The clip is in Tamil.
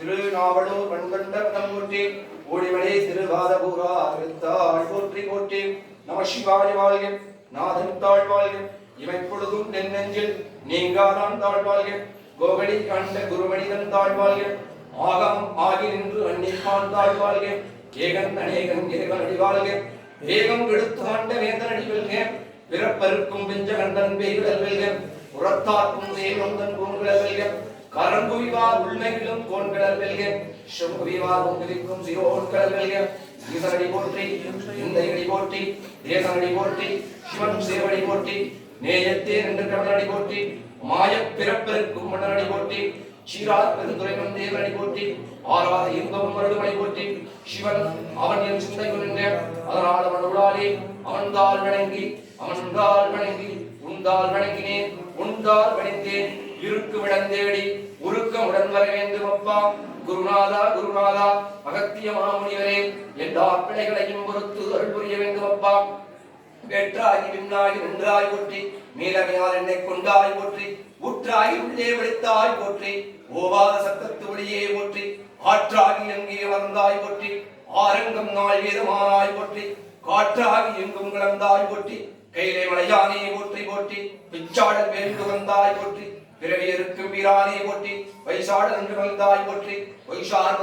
திருநாவலூர் வண்கண்ட பதம் ஓடிமலை திருவாதபூரா திருத்தாள் போற்றி போற்றி நம சிவாய வாழ்க நாதன் தாழ் வாழ்க. இவை பொழுதும் நெஞ்சில் நீங்காதான் தாழ் வாழ்க. கோகடி கண்ட குருமணிதன் தாழ் வாழ்க. ஆகம் ஆகி நின்று அன்னிப்பான் தாழ் வாழ்க. ஏகன் அநேகன் ஏகன் அடி வாழ்க. வேகம் எடுத்து ஆண்ட வேந்தன் அடிவெல்க பிறப்பருக்கும் பெஞ்ச கண்டன் பெய்தல் வெல்க. புறத்தாக்கும் தேவந்தன் பூங்குழல் வெல்க. கரங்குவிவார் உள்மையிலும் கோண்கடல் வெல்க செம்புவிவார் உங்குவிக்கும் சிரோன்களல் வெல்க ஈசனடி போற்றி இந்த இடி போற்றி தேசனடி போற்றி சிவன் சேவடி போற்றி நேயத்தே நின்று கடலடி போற்றி மாய பிறப்பிற்கும் மன்னனடி போற்றி சீரார் பெருந்துரைவன் தேவனடி போற்றி ஆறாத இன்பம் மருடுமணி போற்றி சிவன் அவன் என் சிந்தை நின்ற அதனால் அவன் உடாலே அவன்தால் வணங்கி அவன்தால் வணங்கி உண்டால் வணங்கினேன் உண்டால் வணிந்தேன். இருக்கு விடந்தேடி உருக்கம் உடன் வர வேண்டும் அப்பா. குருநாதா குருநாதா அகத்திய மாமுனிவரே எல்லா பிழைகளையும் பொறுத்து அருள் புரிய வேண்டும் அப்பா. வெற்றாகி விண்ணாகி நின்றாய் போற்றி மீளமையால் என்னை கொண்டாய் போற்றி ஊற்றாகி உள்ளே விழித்தாய் போற்றி ஓவாத சத்தத்து ஒளியே போற்றி ஆற்றாகி எங்கே வந்தாய் போற்றி ஆரங்கம் நாள் வேதமானாய் போற்றி காற்றாகி எங்கும் கிளந்தாய் போற்றி கையிலே மலையானே போற்றி போற்றி பிச்சாடல் வேண்டு வந்தாய் போற்றி. பிறவி இருக்கும் வீரானே போற்றி வைசாடல் என்று வந்தாய் போற்றி வைசார்